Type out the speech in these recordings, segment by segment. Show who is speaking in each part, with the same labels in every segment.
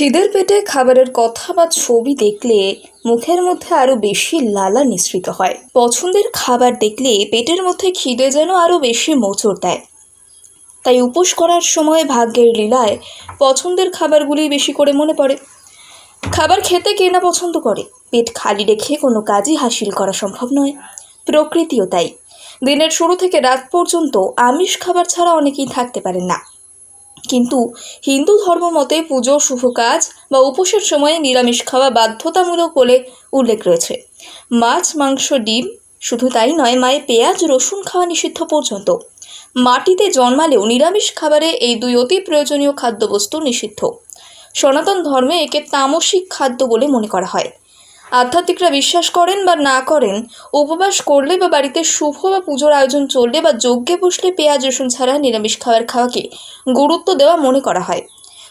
Speaker 1: খিদের পেটে খাবারের কথা বা ছবি দেখলে মুখের মধ্যে আরও বেশি লালা নিঃসৃত হয়। পছন্দের খাবার দেখলে পেটের মধ্যে খিদে যেন আরও বেশি মোচড় দেয়। তাই উপোস করার সময় ভাগ্যের লীলায় পছন্দের খাবারগুলি বেশি করে মনে পড়ে। খাবার খেতে কে না পছন্দ করে? পেট খালি রেখে কোনো কাজই হাসিল করা সম্ভব নয়। প্রকৃতিও তাই। দিনের শুরু থেকে রাত পর্যন্ত আমিষ খাবার ছাড়া অনেকেই থাকতে পারেন না। কিন্তু হিন্দু ধর্ম মতে পুজো, শুভ কাজ বা উপোসের সময়ে নিরামিষ খাওয়া বাধ্যতামূলক বলে উল্লেখ রয়েছে। মাছ, মাংস, ডিম, শুধু তাই নয়, মায়ে পেঁয়াজ, রসুন খাওয়া নিষিদ্ধ পর্যন্ত। মাটিতে জন্মালেও নিরামিষ খাবারে এই দুই অতি প্রয়োজনীয় খাদ্যবস্তু নিষিদ্ধ। সনাতন ধর্মে একে তামসিক খাদ্য বলে মনে করা হয়। আধ্যাত্মিকরা বিশ্বাস করেন বা না করেন, উপবাস করলে বা বাড়িতে শুভ বা পুজোর আয়োজন চললে বা যজ্ঞে বসলে পেঁয়াজ, রসুন ছাড়া নিরামিষ খাবার খাওয়াকে গুরুত্ব দেওয়া মনে করা হয়।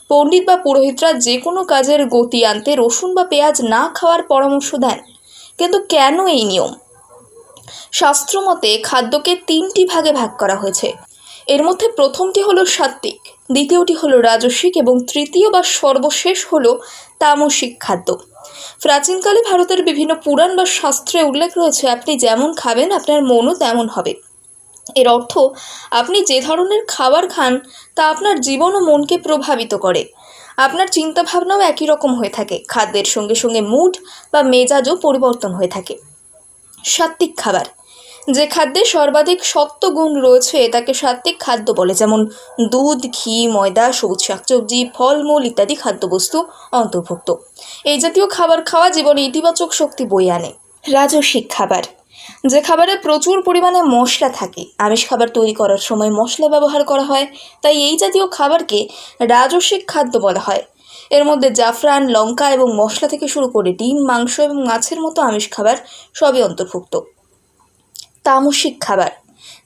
Speaker 1: পণ্ডিত বা পুরোহিতরা যে কোনো কাজের গতি আনতে রসুন বা পেঁয়াজ না খাওয়ার পরামর্শ দেন। কিন্তু কেন এই নিয়ম? শাস্ত্রমতে খাদ্যকে তিনটি ভাগে ভাগ করা হয়েছে। এর মধ্যে প্রথমটি হলো সাত্ত্বিক, দ্বিতীয়টি হলো রাজস্বিক এবং তৃতীয় বা সর্বশেষ হলো তামসিক খাদ্য। প্রাচীনকালে ভারতের বিভিন্ন পুরাণ বা শাস্ত্রে উল্লেখ রয়েছে, আপনি যেমন খাবেন আপনার মনও তেমন হবে। এর অর্থ, আপনি যে ধরনের খাবার খান, তা আপনার জীবন ও মনকে প্রভাবিত করে। আপনার চিন্তাভাবনাও একই রকম হয়ে থাকে, খাদ্যের সঙ্গে সঙ্গে মুড বা মেজাজও পরিবর্তন হয়ে থাকে। সাত্ত্বিক খাবার যে খাদ্যে সর্বাধিক সত্ত্ব গুণ রয়েছে তাকে সাত্ত্বিক খাদ্য বলে, যেমন দুধ, ঘি, ময়দা, সবুজ শাকসবজি, ফলমূল ইত্যাদি খাদ্যবস্তু অন্তর্ভুক্ত। এই জাতীয় খাবার খাওয়া জীবনে ইতিবাচক শক্তি বয়ে আনে। রাজস্বিক খাবার। যে খাবারে প্রচুর পরিমাণে মশলা থাকে, আমিষ খাবার তৈরি করার সময় মশলা ব্যবহার করা হয়, তাই এই জাতীয় খাবারকে রাজস্বিক খাদ্য বলা হয়। এর মধ্যে জাফরান, লঙ্কা এবং মশলা থেকে শুরু করে ডিম, মাংস এবং মাছের মতো আমিষ খাবার সবই অন্তর্ভুক্ত। তামসিক খাবার।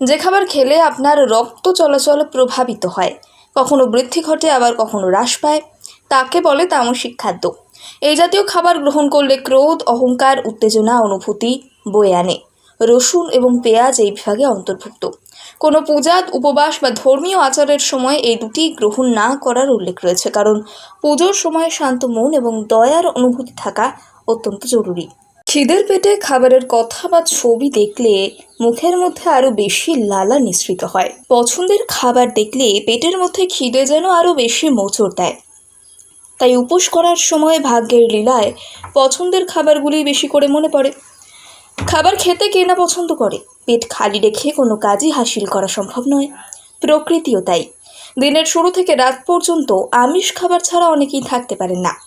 Speaker 1: যে খাবার খেলে আপনার রক্ত চলাচল প্রভাবিত হয়। কখনো বৃদ্ধি ঘটে, আবার কখনো হ্রাস পায়। তাকে বলে তামসিক খাদ্য। এই জাতীয় খাবার গ্রহণ করলে ক্রোধ, অহংকার, উত্তেজনা, অনুভূতি বয়ে আনে। রসুন এবং পেঁয়াজ এই বিভাগে অন্তর্ভুক্ত। কোনো পূজা উপবাস বা ধর্মীয় আচারের সময় এই দুটি গ্রহণ না করার উল্লেখ রয়েছে। কারণ পুজোর সময় শান্ত মন এবং দয়ার অনুভূতি থাকা অত্যন্ত জরুরি। খিদের পেটে খাবারের কথা বা ছবি দেখলে মুখের মধ্যে আরও বেশি লালা নিঃসৃত হয়। পছন্দের খাবার দেখলে পেটের মধ্যে খিদে যেন আরও বেশি মোচড় দেয়। তাই উপোস করার সময় ভাগ্যের লীলায় পছন্দের খাবারগুলি বেশি করে মনে পড়ে। খাবার খেতে কে না পছন্দ করে? পেট খালি রেখে কোনো কাজই হাসিল করা সম্ভব নয়। প্রকৃতিও তাই। দিনের শুরু থেকে রাত পর্যন্ত আমিষ খাবার ছাড়া অনেকেই থাকতে পারেন না।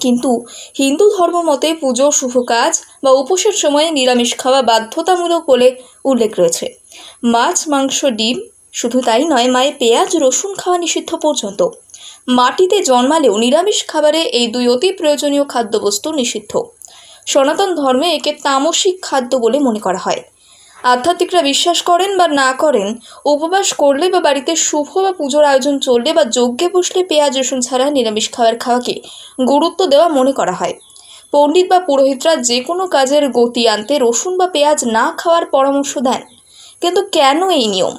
Speaker 1: কিন্তু হিন্দু ধর্ম মতে পুজো, শুভ কাজ বা উপোসের সময়ে নিরামিষ খাওয়া বাধ্যতামূলক বলে উল্লেখ রয়েছে। মাছ, মাংস, ডিম, শুধু তাই নয়, মায়ে পেঁয়াজ, রসুন খাওয়া নিষিদ্ধ পর্যন্ত। মাটিতে জন্মালেও নিরামিষ খাবারে এই দুই অতি প্রয়োজনীয় খাদ্যবস্তু নিষিদ্ধ। সনাতন ধর্মে একে তামসিক খাদ্য বলে মনে করা হয়। আধ্যাত্মিকরা বিশ্বাস করেন বা না করেন, উপবাস করলে বা বাড়িতে শুভ বা পুজোর আয়োজন চললে বা যজ্ঞে বসলে পেঁয়াজ, রসুন ছাড়া নিরামিষ খাবার খাওয়াকে গুরুত্ব দেওয়া মনে করা হয়। পণ্ডিত বা পুরোহিতরা যে কোনো কাজের গতি আনতে রসুন বা পেঁয়াজ না খাওয়ার পরামর্শ দেন। কিন্তু কেন এই নিয়ম?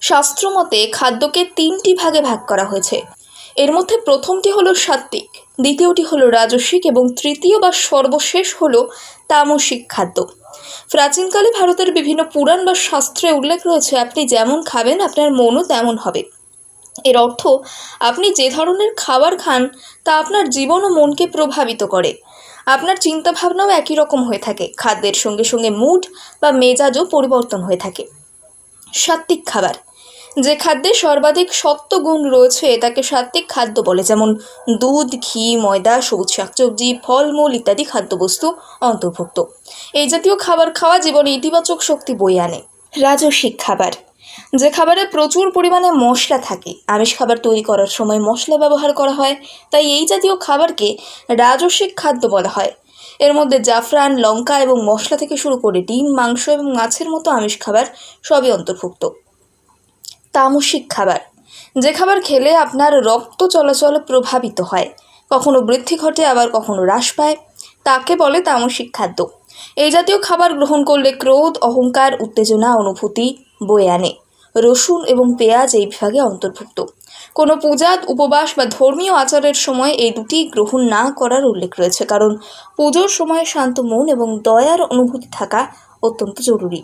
Speaker 1: শাস্ত্রমতে খাদ্যকে তিনটি ভাগে ভাগ করা হয়েছে। এর মধ্যে প্রথমটি হলো সাত্ত্বিক, দ্বিতীয়টি হলো রাজস্বিক এবং তৃতীয় বা সর্বশেষ হলো তামসিক খাদ্য। প্রাচীনকালে ভারতের বিভিন্ন পুরাণ বা শাস্ত্রে উল্লেখ রয়েছে, আপনি যেমন খাবেন, আপনার মনও তেমন হবে। এর অর্থ, আপনি যে ধরনের খাবার খান, তা আপনার জীবন ও মনকে প্রভাবিত করে। আপনার চিন্তাভাবনাও একই রকম হয়ে থাকে, খাদ্যের সঙ্গে সঙ্গে মুড বা মেজাজও পরিবর্তন হয়ে থাকে। সাত্ত্বিক খাবার যে খাদ্যে সর্বাধিক সত্ত্ব গুণ রয়েছে তাকে সাত্ত্বিক খাদ্য বলে, যেমন দুধ, ঘি, ময়দা, সবুজ শাকসবজি, ফলমূল ইত্যাদি খাদ্যবস্তু অন্তর্ভুক্ত। এই জাতীয় খাবার খাওয়া জীবনে ইতিবাচক শক্তি বয়ে আনে। রাজস্বিক খাবার। যে খাবারে প্রচুর পরিমাণে মশলা থাকে, আমিষ খাবার তৈরি করার সময় মশলা ব্যবহার করা হয়, তাই এই জাতীয় খাবারকে রাজস্বিক খাদ্য বলা হয়। এর মধ্যে জাফরান, লঙ্কা এবং মশলা থেকে শুরু করে ডিম, মাংস এবং মাছের মতো আমিষ খাবার সবই অন্তর্ভুক্ত। তামসিক খাবার। যে খাবার খেলে আপনার রক্ত চলাচল প্রভাবিত হয়। কখনো বৃদ্ধি ঘটে, আবার কখনো হ্রাস পায়। তাকে বলে তামসিক খাদ্য। এই জাতীয় খাবার গ্রহণ করলে ক্রোধ, অহংকার, উত্তেজনা, অনুভূতি বয়ে আনে। রসুন এবং পেঁয়াজ এই বিভাগে অন্তর্ভুক্ত। কোনো পূজা, উপবাস বা ধর্মীয় আচারের সময় এই দুটি গ্রহণ না করার উল্লেখ রয়েছে। কারণ পুজোর সময় শান্ত মন এবং দয়ার অনুভূতি থাকা অত্যন্ত জরুরি।